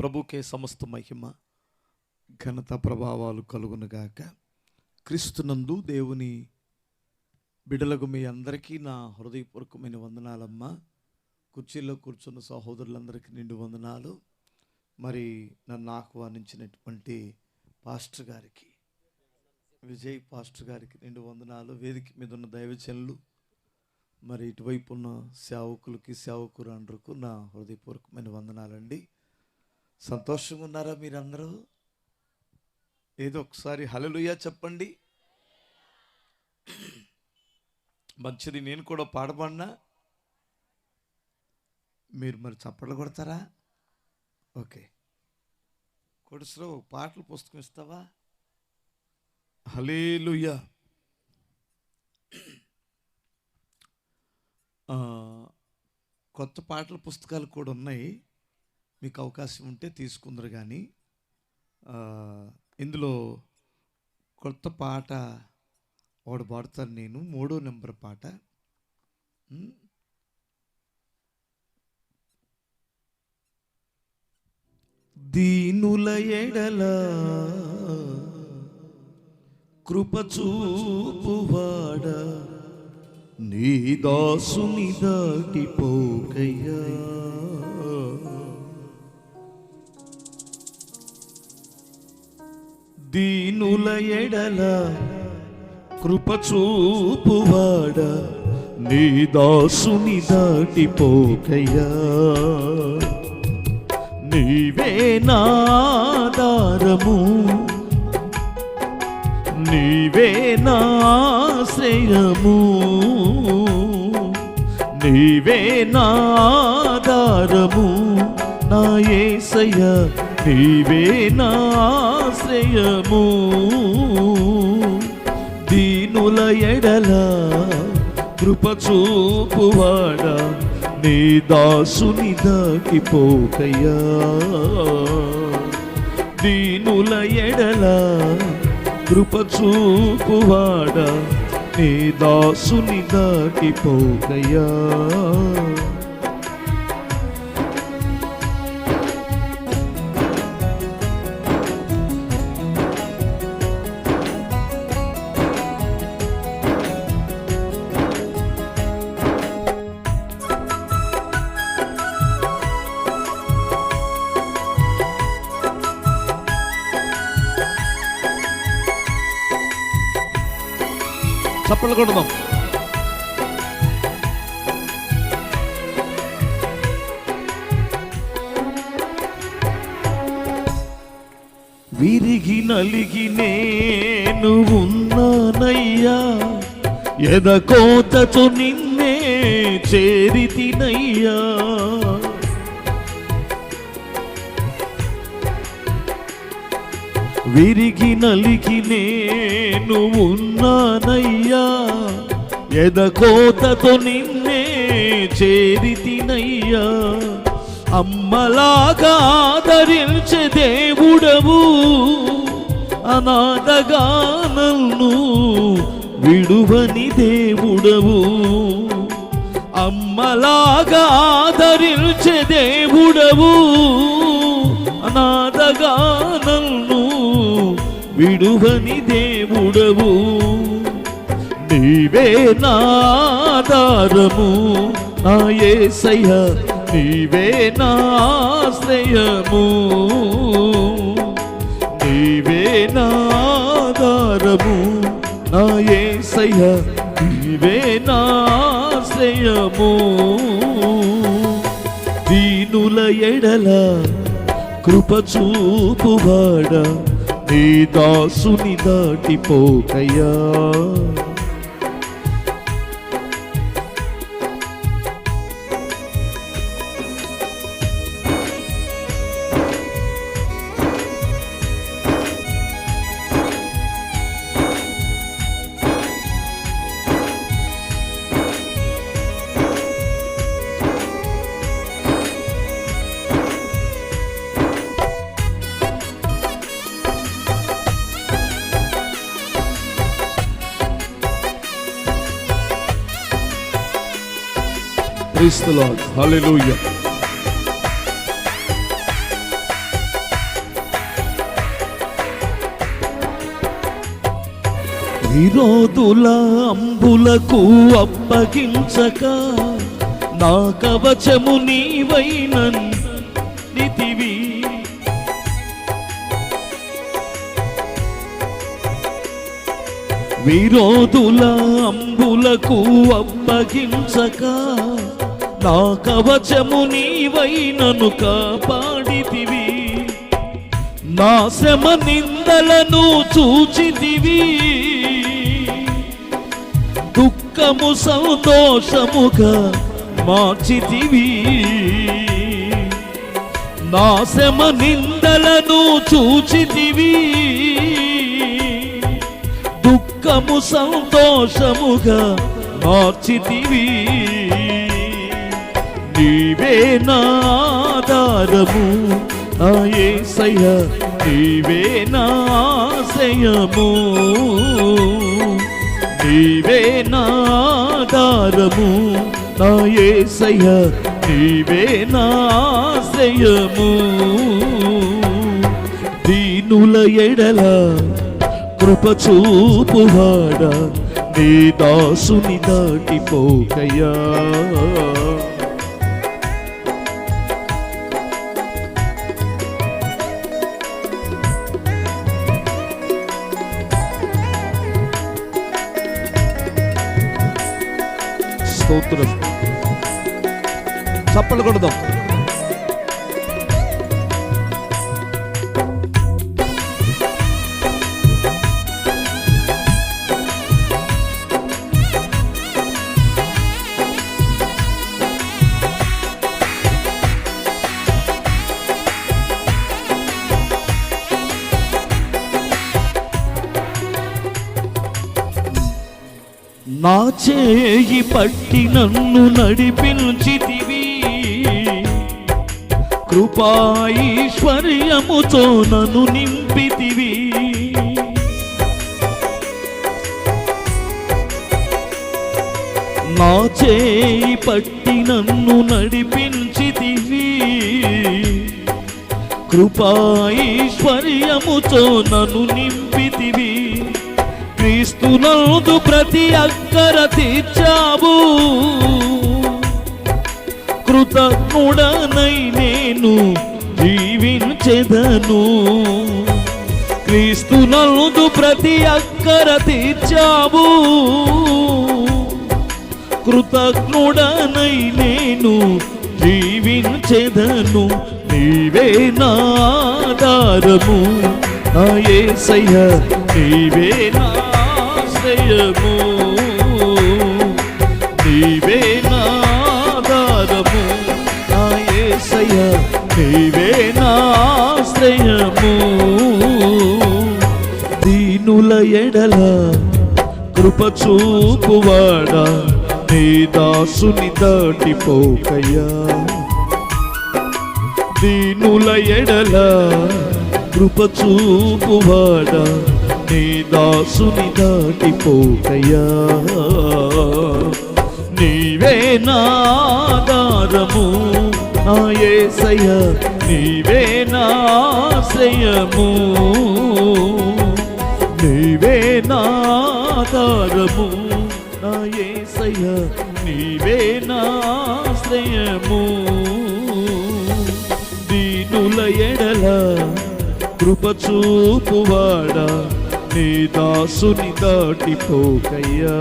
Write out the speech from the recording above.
ప్రభుకే సమస్త మహిమ ఘనత ప్రభావాలు కలుగునుగాక క్రీస్తునందు దేవుని బిడలకు మీ అందరికీ నా హృదయపూర్వకమైన వందనాలమ్మా. కుర్చీలో కూర్చున్న సహోదరులందరికీ నిండు వందనాలు. మరి నన్ను ఆహ్వానించినటువంటి పాస్టర్ గారికి విజయ్ పాస్టర్ గారికి నిండు వందనాలు. వేదిక మీద ఉన్న దైవచనులు మరి ఇటువైపు ఉన్న సేవకులకి సేవకురాండ్రకు నా హృదయపూర్వకమైన వందనాలండి. సంతోషంగా ఉన్నారా మీరందరూ? ఏదో ఒకసారి హలలుయా చెప్పండి. మంచిది నేను కూడా పాడబడినా? మీరు మరి చప్పట్లు కొడతారా? ఓకే. కొడుసురావు పాటలు పుస్తకం ఇస్తావా హలేలుయ్యా కొత్త పాటల పుస్తకాలు కూడా ఉన్నాయి. మీకు అవకాశం ఉంటే తీసుకుందరు కానీ ఇందులో కొత్త పాట వాడు పాడతాను నేను మూడో నెంబర్ పాట. దీనుల ఎడల కృప చూపువాడ నీ దాసుని దాటిపోకయ్యా దీనుల ఎడల కృప చూపువాడ నీ దాసుని దాటిపోకయ్యా. నీవే నాదారము నీవే నాశ్రయము నీవే నాదారము నా ఏసయ్యా. నీవే నాశ్రయము దీనుల ఎడల కృప చూపువాడా నీ దాసుని దాటిపోకయ్యా. దీనుల ఎడల కృప చూపువాడా నీ దాసుని దాటిపోకయ్యా. చప్పట్లు కొడదాం. విరిగి నలిగి నేను ఉన్నానయ్యా. ఎదకోతతో నిన్నే చేరితినయ్యా విరిగి నలిగి నేను ఉన్నానయ్యా. ఎదకోతతో నిన్నే చేరితినయ్యా అమ్మలాగా ఆదరించే దేవుడవు. అనాథగా నన్ను విడువని దేవుడవు. అమ్మలాగా ఆదరించే దేవుడవు. అనాథగా నన్ను విడువని దేవుడవు. నీవే నాదారము నా యేసయ్య నీవే నాశ్రయము నీవే నాదారము నా యేసయ్య నీవే నాశ్రయము దీనుల ఎడల కృప చూపువాడ. నీ దాసుని దాటిపోకయ్యా. ప్రైస్ లార్డ్ విరోధుల అంబులకు అప్పగించక నా కవచము నీవైన నితివి. విరోధుల అంబులకు అప్పగించక నా కవచము నీవైనను కాపాడితివి. నా శ్రమ నిందలను చూచితివి. దుఃఖము సంతోషముగా మార్చితివి. నా శ్రమ నిందలను చూచితివి. దుఃఖము సంతోషముగా మార్చితివి. నీవే నాదారము ఆయే సయ నీవే నాశయము నీవే నాదారము ఆయే సయ నీవే నాశయము దీనుల ఎడల కృప చూపువాడ. నీ దాసుని దాటిపోకయ్యా. స్తోత్రం. చప్పలు కొడదాం. చేయి పట్టి నన్ను నడిపించితివి. కృపాఈశ్వర్యముతో నన్ను నింపితివి. నా చేయి పట్టి నన్ను నడిపించితివి. కృపాఈశ్వర్యముతో నన్ను నింపితివి. క్రీస్తునందు ప్రతి అక్కర తీర్చావు. కృతజ్ఞుడనై నేను జీవించెదను. క్రీస్తునందు ప్రతి అక్కర తీర్చావు. కృతజ్ఞుడనై నేను జీవించెదను. నీవే నాదారము నా యేసయ్య నీవే నా నాశ్రయము నీవే నాదారము నా యేసయ్య నీవే నాశ్రయము దీనుల ఎడల కృప చూపువాడా నీ దాసుని దాటిపోకయ్యా. దీనుల ఎడల కృప చూపువాడా నీ దాసుని దాటిపోకయ్యా. నీవే నాదారము నా నీవే నాశ్రయము నీవే నాదారము నా నీవే నాశ్రయము దీనుల ఎడల కృప చూపువాడా. నీ దాసుని దాటిపోకయ్యా.